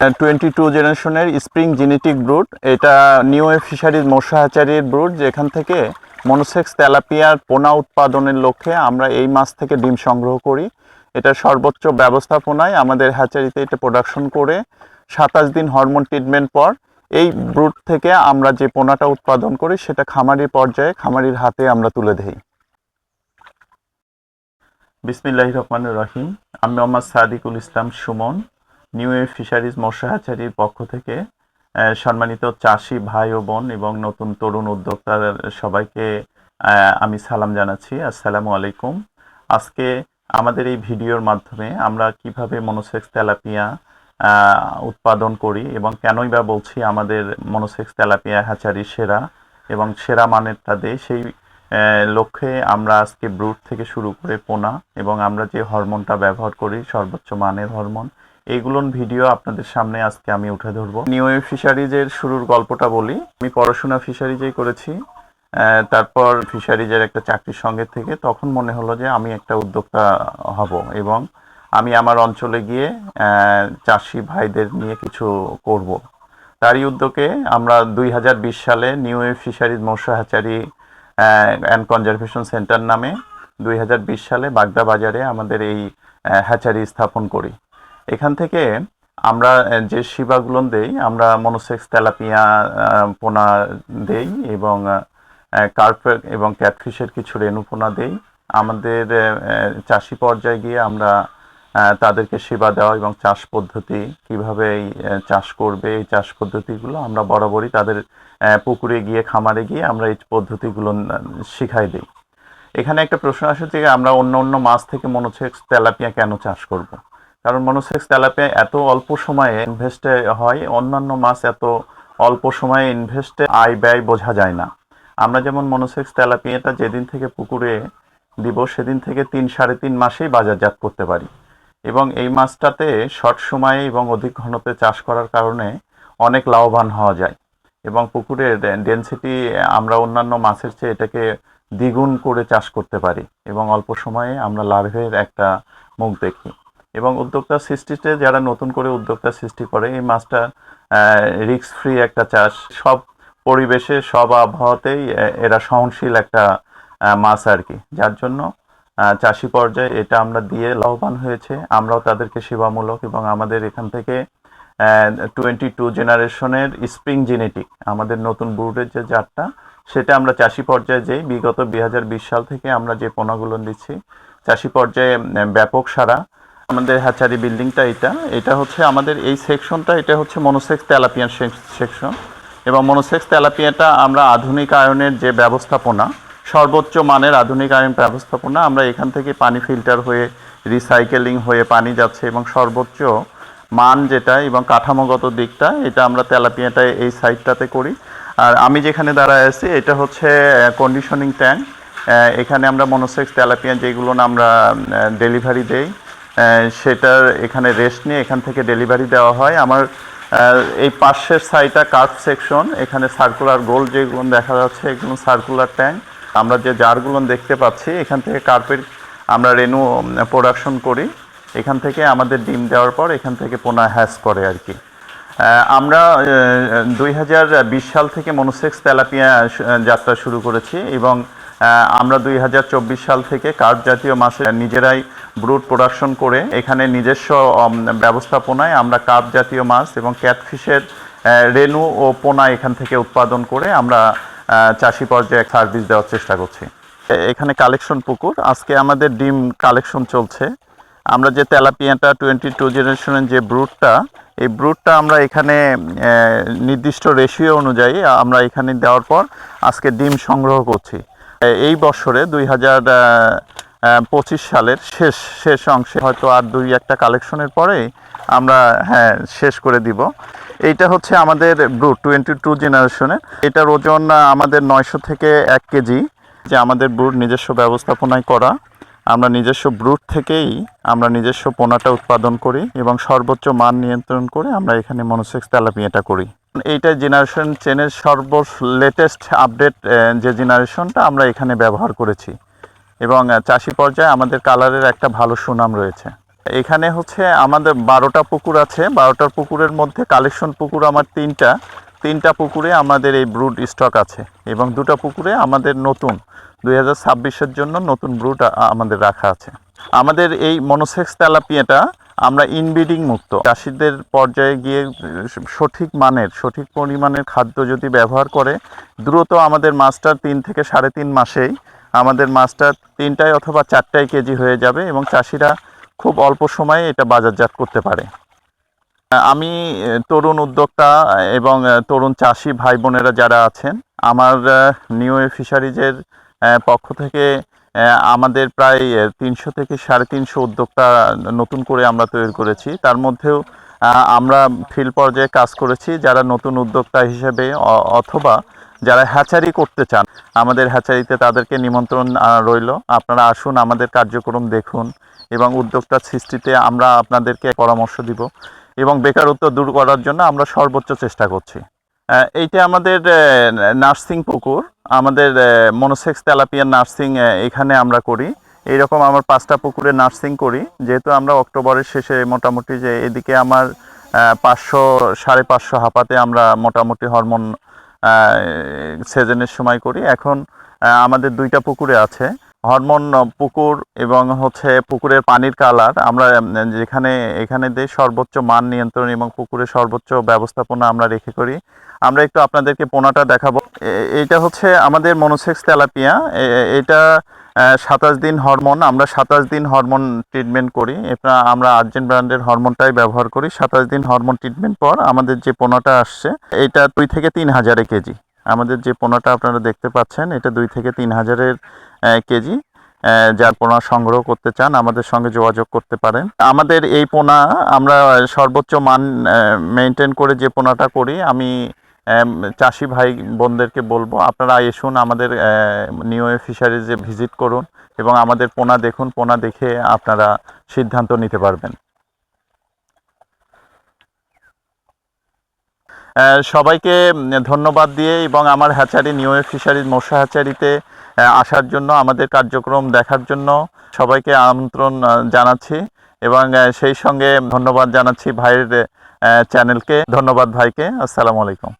Twenty two জেনারেশনের spring genetic brood এটা new fisheries হ্যাচারির ব্রুড যেখান থেকে মনোসেক্স তেলাপিয়ার পোনা উৎপাদনের লক্ষ্যে আমরা এই মাছ থেকে ডিম সংগ্রহ করি। এটা সর্বোচ্চ ব্যবস্থাপনায় আমাদের হ্যাচারিতে এটা প্রোডাকশন করে সাতাশ দিন হরমোন ট্রিটমেন্ট পর এই ব্রুড থেকে আমরা যে পোনাটা উৎপাদন করি, সেটা খামারি পর্যায়ে, খামারির হাতে আমরা তুলে দেই। বিসমিল্লাহ রহমান রহিম। আমি Mohammad Sadiqul Islam Suman. New a fisheries মৎস্য হ্যাচারির পক্ষ থেকে সম্মানিত চাষি ভাই ও বোন এবং নতুন তরুণ উদ্যোক্তা সবাইকে আমি সালাম জানাচ্ছি। আসসালামু আলাইকুম। আজকে আমাদের এই ভিডিওর মাধ্যমে আমরা কীভাবে মনোসেক্স তেলাপিয়া উৎপাদন করি এবং কেনই বা বলছি আমাদের মনোসেক্স তেলাপিয়া হ্যাচারি সেরা এবং সেরা মানেরটা দেয় সেই লক্ষ্যে আমরা আজকে ব্রুট থেকে শুরু করে পোনা এবং আমরা যে হরমোনটা ব্যবহার করি সর্বোচ্চ মানের হরমোন এইগুলোর ভিডিও আপনাদের সামনে আজকে আমি উঠে ধরবো। নিউ ওয়ে ফিশারিজের শুরুর গল্পটা বলি। আমি পড়াশোনা ফিশারিজেই করেছি। তারপর ফিশারিজের একটা চাকরির সঙ্গে থেকে তখন মনে হলো যে আমি একটা উদ্যোক্তা হব এবং আমি আমার অঞ্চলে গিয়ে চাষি ভাইদের নিয়ে কিছু করব। তারই উদ্যোগে আমরা দুই হাজার বিশ সালে নিউ ওয়ে ফিশারিজ মৎস্য হ্যাচারি অ্যান্ড কনজারভেশন সেন্টার নামে দুই হাজার বিশ সালে বাগদা বাজারে আমাদের এই হ্যাচারি স্থাপন করি। এখান থেকে আমরা যে শিবাগুলো দেই, আমরা মনোসেক্স, তেলাপিয়া পোনা দেই এবং কার্পের এবং ক্যাটফিশের কিছু রেণু পোনা দেই আমাদের চাষি পর্যায়ে গিয়ে আমরা তাদেরকে সেবা দেওয়া এবং চাষ পদ্ধতি, কীভাবে এই চাষ করবে, এই চাষ পদ্ধতিগুলো আমরা বরাবরই তাদের পুকুরে গিয়ে, খামারে গিয়ে আমরা এই পদ্ধতিগুলো শিখাই দিই এখানে একটা প্রশ্ন আসে যে আমরা অন্য অন্য মাছ থেকে মনোসেক্স, তেলাপিয়া কেন চাষ করব। কারণ মনোসেক্স তেলাপিয়া এত অল্প সময়ে ইনভেস্টে হয়, অন্যান্য মাছ এত অল্প সময়ে ইনভেস্টে আয় ব্যয় বোঝা যায় না। আমরা যেমন মনোসেক্স তেলাপিয়াটা যেদিন থেকে পুকুরে দিব, সেদিন থেকে তিন, সাড়ে তিন মাসেই বাজারজাত করতে পারি। এবং এই মাছটাতে শর্ট সময়ে এবং অধিক ঘনত্বে চাষ করার কারণে অনেক লাভবান হওয়া যায়। এবং পুকুরের ডেনসিটি আমরা অন্যান্য মাছের চেয়ে এটাকে দ্বিগুণ করে চাষ করতে পারি। এবং অল্প সময়ে আমরা লাভের একটা মুখ দেখি। এবং উদ্যোক্তা সৃষ্টিতে যারা নতুন করে উদ্যোক্তা সৃষ্টি করে, এই মাছটা রিস্ক ফ্রি একটা চাষ, সব পরিবেশে, সব আবহাওয়াতেই এরা সহনশীল একটা মাছ আর কি। যার জন্য চাষি পর্যায়ে এটা আমরা দিয়ে লাভবান হয়েছে। আমরাও তাদেরকে সেবামূলক এবং আমাদের এখান থেকে টোয়েন্টি টু জেনারেশনের স্প্রিং জেনেটিক আমাদের নতুন ব্রুডের যে জাতটা, সেটা আমরা চাষি পর্যায়ে যেই বিগত দুই হাজার বিশ সাল থেকে আমরা যে পোনাগুলো দিচ্ছি চাষি পর্যায়ে ব্যাপক সারা আমাদের হ্যাচারি বিল্ডিংটা এটা। এটা হচ্ছে আমাদের এই সেকশনটা, এটা হচ্ছে মনোসেক্স তেলাপিয়ান সেকশন। এবং মনোসেক্স তেলাপিয়াটা আমরা আধুনিক আয়নের যে ব্যবস্থাপনা, সর্বোচ্চ মানের আধুনিক আয়ন ব্যবস্থাপনা, আমরা এখান থেকে পানি ফিল্টার হয়ে, রিসাইকেলিং হয়ে পানি যাচ্ছে এবং সর্বোচ্চ মান যেটা এবং কাঠামোগত দিকটা, এটা আমরা তেলাপিয়াটা এই সাইডটাতে করি। আর আমি যেখানে দাঁড়ায় আছি, এটা হচ্ছে কন্ডিশনিং ট্যাঙ্ক এখানে আমরা মনোসেক্স তেলাপিয়া যেগুলো আমরা ডেলিভারি দেই। সেটার এখানে রেস্ট নিয়ে এখান থেকে ডেলিভারি দেওয়া হয়। আমার এই পাশের সাইডটা কার্ভ সেকশন এখানে সার্কুলার গোল যেগুলো দেখা যাচ্ছে, এগুলো সার্কুলার ট্যাঙ্ক আমরা যে জারগুলো দেখতে পাচ্ছি, এখান থেকে কার্পেট আমরা রেনু প্রোডাকশন করি। এখান থেকে আমাদের ডিম দেওয়ার পর এখান থেকে পোনা হ্যাস করে আর কি। আমরা দুই হাজার বিশ সাল থেকে মনোসেক্স তেলাপিয়া যাত্রা শুরু করেছি এবং আমরা দুই হাজার চব্বিশ সাল থেকে কার্প জাতীয় মাছের নিজেরাই ব্রুড প্রোডাকশন করে এখানে নিজস্ব ব্যবস্থাপনায় আমরা কার্প জাতীয় মাছ এবং ক্যাটফিশের রেনু ও পোনা এখান থেকে উৎপাদন করে আমরা চাষি পর্যায়ে সার্ভিস দেওয়ার চেষ্টা করছি। এখানে কালেকশন পুকুর। আজকে আমাদের ডিম কালেকশন চলছে। আমরা যে তেলাপিয়াটা টোয়েন্টি টু জেনারেশনের যে ব্রুডটা এই ব্রুডটা আমরা এখানে নির্দিষ্ট রেশিও অনুযায়ী আমরা এখানে দেওয়ার পর আজকে ডিম সংগ্রহ করছি। এই বছরে দুই হাজার পঁচিশ সালের শেষ শেষ অংশে হয়তো আর দুই একটা কালেকশনের পরে আমরা হ্যাঁ শেষ করে দিব। এইটা হচ্ছে আমাদের ব্রুড টোয়েন্টি টু জেনারেশনের এটার ওজন আমাদের নয়শো থেকে এক কেজি। যে আমাদের ব্রুট নিজস্ব ব্যবস্থাপনায় করা, আমরা নিজস্ব ব্রুট থেকেই আমরা নিজস্ব পোনাটা উৎপাদন করি এবং সর্বোচ্চ মান নিয়ন্ত্রণ করে আমরা এখানে মনোসেক্স তেলাপিয়াটা করি। এইটা জেনারেশন চেনের সর্ব লেটেস্ট আপডেট যে জেনারেশনটা আমরা এখানে ব্যবহার করেছি। এবং চাষি পর্যায়ে আমাদের কালারের একটা ভালো সুনাম রয়েছে। এখানে হচ্ছে আমাদের বারোটা পুকুর আছে। বারোটার পুকুরের মধ্যে কালেকশন পুকুর আমার তিনটা। তিনটা পুকুরে আমাদের এই ব্রুড স্টক আছে। এবং দুটো পুকুরে আমাদের নতুন, দুই হাজার ছাব্বিশের জন্য নতুন ব্রুড আমাদের রাখা আছে। আমাদের এই মনোসেক্স তেলাপিয়াটা আমরা ইনব্রিডিং মুক্ত। চাষিদের পর্যায়ে গিয়ে সঠিক মানের, সঠিক পরিমাণের খাদ্য যদি ব্যবহার করে, দ্রুত আমাদের মাছটার তিন থেকে সাড়ে তিন মাসেই আমাদের মাছটা তিনটায় অথবা চারটায় কেজি হয়ে যাবে এবং চাষিরা খুব অল্প সময়ে এটা বাজারজাত করতে পারে। আমি তরুণ উদ্যোক্তা এবং তরুণ চাষি ভাই বোনেরা যারা আছেন, আমার নিউ ফিশারিজের পক্ষ থেকে আমাদের প্রায় তিনশো থেকে সাড়ে তিনশো উদ্যোক্তা নতুন করে আমরা তৈরি করেছি। তার মধ্যেও আমরা ফিল্ড পর্যায়ে কাজ করেছি যারা নতুন উদ্যোক্তা হিসেবে অথবা যারা হ্যাচারি করতে চান। আমাদের হ্যাচারিতে তাদেরকে নিমন্ত্রণ রইল। আপনারা আসুন, আমাদের কার্যক্রম দেখুন এবং উদ্যোক্তা সৃষ্টিতে আমরা আপনাদেরকে পরামর্শ দিব এবং বেকারত্ব দূর করার জন্য আমরা সর্বোচ্চ চেষ্টা করছি। এইটা আমাদের নার্সিং পুকুর। আমাদের মনোসেক্স তেলাপিয়ার নার্সিং এখানে আমরা করি। এইরকম আমার পাঁচটা পুকুরে নার্সিং করি। যেহেতু আমরা অক্টোবরের শেষে মোটামুটি যে এদিকে আমার পাঁচশো, সাড়ে পাঁচশো হাঁপাতে আমরা মোটামুটি হরমোন সিজনের সময় করি। এখন আমাদের দুইটা পুকুরে আছে। হরমোন পুকুর এবং হচ্ছে পুকুরের পানির কালার। আমরা যেখানে, এখানে দিয়ে সর্বোচ্চ মান নিয়ন্ত্রণ এবং পুকুরের সর্বোচ্চ ব্যবস্থাপনা আমরা রেখে করি। আমরা একটু আপনাদেরকে পোনাটা দেখাবো। এইটা হচ্ছে আমাদের মনোসেক্স তেলাপিয়া। এটা সাতাশ দিন হরমোন। আমরা সাতাশ দিন হরমোন ট্রিটমেন্ট করি। এটা আমরা আর্জেন্ট ব্র্যান্ডের হরমোনটাই ব্যবহার করি। সাতাশ দিন হরমোন ট্রিটমেন্ট পর আমাদের যে পোনাটা আসছে, এটা দুই থেকে তিন হাজারে কেজি। আমাদের যে পোনাটা আপনারা দেখতে পাচ্ছেন, এটা দুই থেকে তিন হাজারের কেজি যার পোনা সংগ্রহ করতে চান, আমাদের সঙ্গে যোগাযোগ করতে পারেন। আমাদের এই পোনা আমরা সর্বোচ্চ মান মেনটেন করে যে পোনাটা করি, আমি চাষি ভাই বোনদেরকে বলব, আপনারা এসুন আমাদের নিউ ফিশারিজে ভিজিট করুন এবং আমাদের পোনা দেখুন, পোনা দেখে আপনারা সিদ্ধান্ত নিতে পারবেন। সবাইকে ধন্যবাদ দিয়ে এবং আমার হ্যাচারি নিউ ফিশারিজ মশা হ্যাচারিতে আসার জন্য, আমাদের কার্যক্রম দেখার জন্য সবাইকে আমন্ত্রণ জানাচ্ছি এবং সেই সঙ্গে ধন্যবাদ জানাচ্ছি ভাইয়ের চ্যানেলকে। ধন্যবাদ ভাইকে। আসসালামু আলাইকুম।